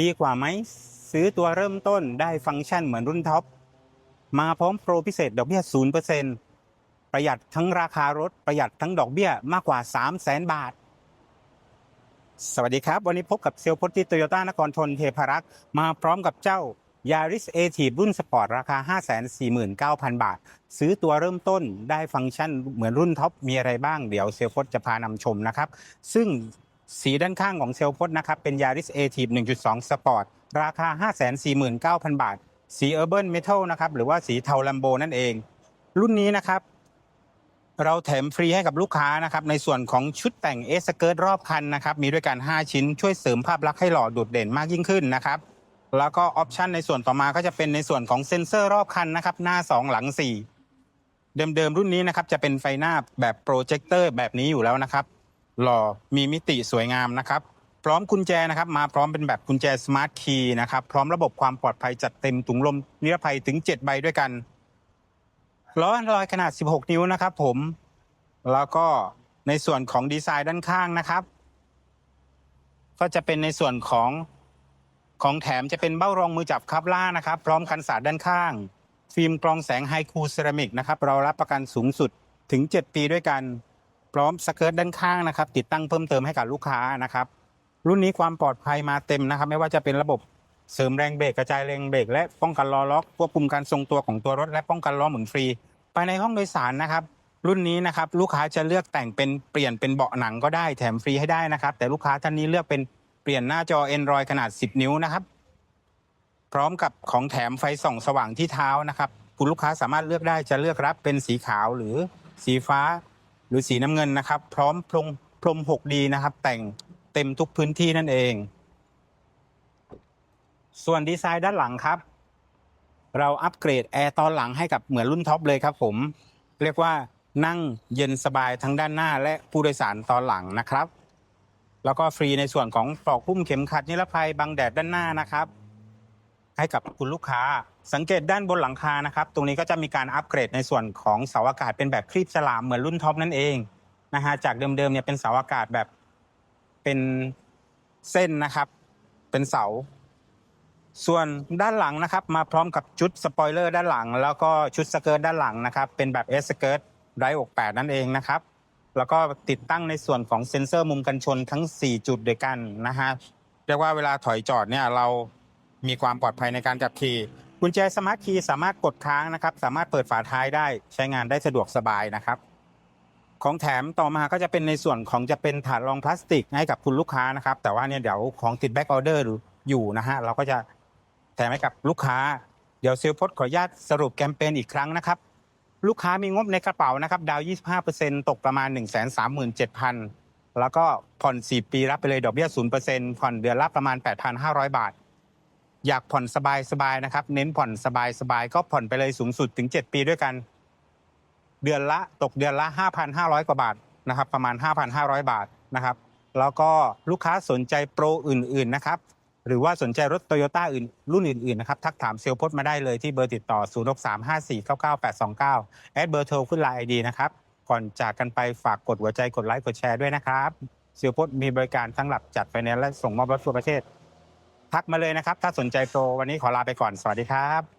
ดีกว่าไหม ซื้อตัวเริ่มต้นได้ฟังก์ชันเหมือนรุ่นท็อป มาพร้อมโปรพิเศษดอกเบี้ย 0%ประหยัดทั้งราคารถ ประหยัดทั้งดอกเบี้ยมากกว่า 3 0 0แสนบาท สวัสดีครับ วันนี้พบกับเซลล์พจน์ที่โตโยต้านครทนเทพรักษ์มาพร้อมกับเจ้า Yaris a t i v รุ่นสปอร์ตราคา 549,000 บาท ซื้อตัวเริ่มต้นได้ฟังก์ชันเหมือนรุ่นท็อปมีอะไรบ้าง เดี๋ยวเซลล์พจน์จะพานำชมนะครับ ซึ่ง สีด้านข้างของเซลล์พจน์นะครับเป็น Yaris a t i v 1.2 Sport ราคา 549,000 บาท สี Urban Metal นะครับหรือว่าสีเทาลัมโบนั่นเอง รุ่นนี้นะครับ เราแถมฟรีให้กับลูกค้านะครับในส่วนของชุดแต่งเอสเกิร์ตรอบคันนะครับมีด้วยกัน 5 ชิ้นช่วยเสริมภาพลักษณ์ให้หล่อโดดเด่นมากยิ่งขึ้นนะครับแล้วก็ออปชันในส่วนต่อมาก็จะเป็นในส่วนของเซ็นเซอร์รอบคันนะครับหน้า 2 หลัง 4 เดิมๆรุ่นนี้นะครับจะเป็นไฟหน้าแบบโปรเจคเตอร์แบบนี้อยู่แล้วนะครับ หล่อมีมิติสวยงามนะครับ พร้อมกุญแจนะครับมาพร้อมเป็นแบบกุญแจสมาร์ทคีย์นะครับพร้อมระบบความปลอดภัยจัดเต็มถุงลมนิรภัยถึง 7 ใบด้วยกันล้อลอยขนาด 16 นิ้วนะครับผม แล้วก็ในส่วนของดีไซน์ด้านข้างนะครับ ก็จะเป็นในส่วนของของแถมจะเป็นเบ้ารองมือจับคับล่านะครับ พร้อมกันศาสตร์ด้านข้าง ฟิล์มกรองแสงไฮคูเซรามิกนะครับ เรารับประกันสูงสุดถึง 7 ปีด้วยกัน พร้อมสเกิร์ตด้านข้างนะครับ ติดตั้งเพิ่มเติมให้กับลูกค้านะครับ รุ่นนี้ความปลอดภัยมาเต็มนะครับ ไม่ว่าจะเป็นระบบเสริมแรงเบรกกระจายแรงเบรกและป้องกันล้อล็อกควบคุมการทรงตัวของตัวรถ และป้องกันล้อหมุนฟรีภายในห้องโดยสารนะครับ รุ่นนี้นะครับลูกค้าจะเลือกแต่งเป็นเปลี่ยนเป็นเบาะหนังก็ได้แถมฟรีให้ได้นะครับ แต่ลูกค้าท่านนี้เลือกเป็นเปลี่ยนหน้าจอ Android ขนาด 10 นิ้วนะครับ พร้อมกับของแถมไฟส่องสว่างที่เท้านะครับ คุณลูกค้าสามารถเลือกได้จะเลือกรับเป็นสีขาวหรือสีฟ้า หรือสีน้ำเงินนะครับ พร้อมพรมพรม 6D นะครับ แต่งเต็มทุกพื้นที่นั่นเอง ส่วนดีไซน์ด้านหลังครับ เราอัปเกรดแอร์ตอนหลังให้กับเหมือนรุ่นท็อปเลยครับผม เรียกว่านั่งเย็นสบายทั้งด้านหน้าและผู้โดยสารตอนหลังนะครับ แล้วก็ฟรีในส่วนของปลอกพุ่มเข็มขัดนิรภัยบังแดดด้านหน้านะครับ ให้กับคุณลูกค้า สังเกตด้านบนหลังคานะครับ ตรงนี้ก็จะมีการอัปเกรดในส่วนของเสาอากาศเป็นแบบครีบฉลามเหมือนรุ่นท็อปนั่นเองนะฮะจากเดิมๆเนี่ยเป็นเสาอากาศแบบเป็นเส้นนะครับ เป็นเสา ส่วนด้านหลังนะครับ มาพร้อมกับชุดสปอยเลอร์ด้านหลัง แล้วก็ชุดสเกิร์ตด้านหลังนะครับ เป็นแบบเอสเกิร์ตไดอก8นั่นเองนะครับแล้วก็ติดตั้งในส่วนของเซ็นเซอร์มุมกันชนทั้ง 4 จุดด้วยกันนะฮะเรียกว่าเวลาถอยจอดเนี่ยเรา มีความปลอดภัยในการจับขี่กุญแจสมาร์ทคีย์สามารถกดค้างนะครับ สามารถเปิดฝาท้ายได้ใช้งานได้สะดวกสบายนะครับ ของแถมต่อมาก็จะเป็นในส่วนของจะเป็นถาดรองพลาสติกให้กับคุณลูกค้านะครับ แต่ว่าเนี่ยเดี๋ยวของติดแบ็กออเดอร์อยู่นะฮะเราก็จะแถมให้กับลูกค้า เดี๋ยวเซลลพจน์ขออนุญาตสรุปแคมเปญอีกครั้งนะครับ ลูกค้ามีงบในกระเป๋านะครับ ดาว 25%ตกประมาณ 137,000 แล้วก็ผ่อน 4 ปีรับไปเลยดอกเบี้ย 0%ผ่อนเดือนละประมาณ 8,500 บาท อยากผ่อนสบายๆนะครับ เน้นผ่อนสบายๆก็ผ่อนไปเลยสูงสุดถึง 7 ปีด้วยกัน เดือนละตกเดือนละ 5,500 กว่าบาทนะครับ ประมาณ 5,500 บาทนะครับ แล้วก็ลูกค้าสนใจโปรอื่น ๆนะครับ หรือว่าสนใจรถโตโยต้าอื่นรุ่นอื่นๆนะครับทักถามเซลล์พจน์มาได้เลยที่เบอร์ติดต่อ 0635499829 แอดเบอร์โทรขึ้นไลน์ไอดีนะครับก่อนจากกันไปฝากกดหัวใจกดไลค์กดแชร์ด้วยนะครับเซลล์พจน์มีบริการทั้งหลับจัดไฟแนนซ์และส่งมอบรถทั่วประเทศ ทักมาเลยนะครับ ถ้าสนใจโปรวันนี้ขอลาไปก่อนสวัสดีครับ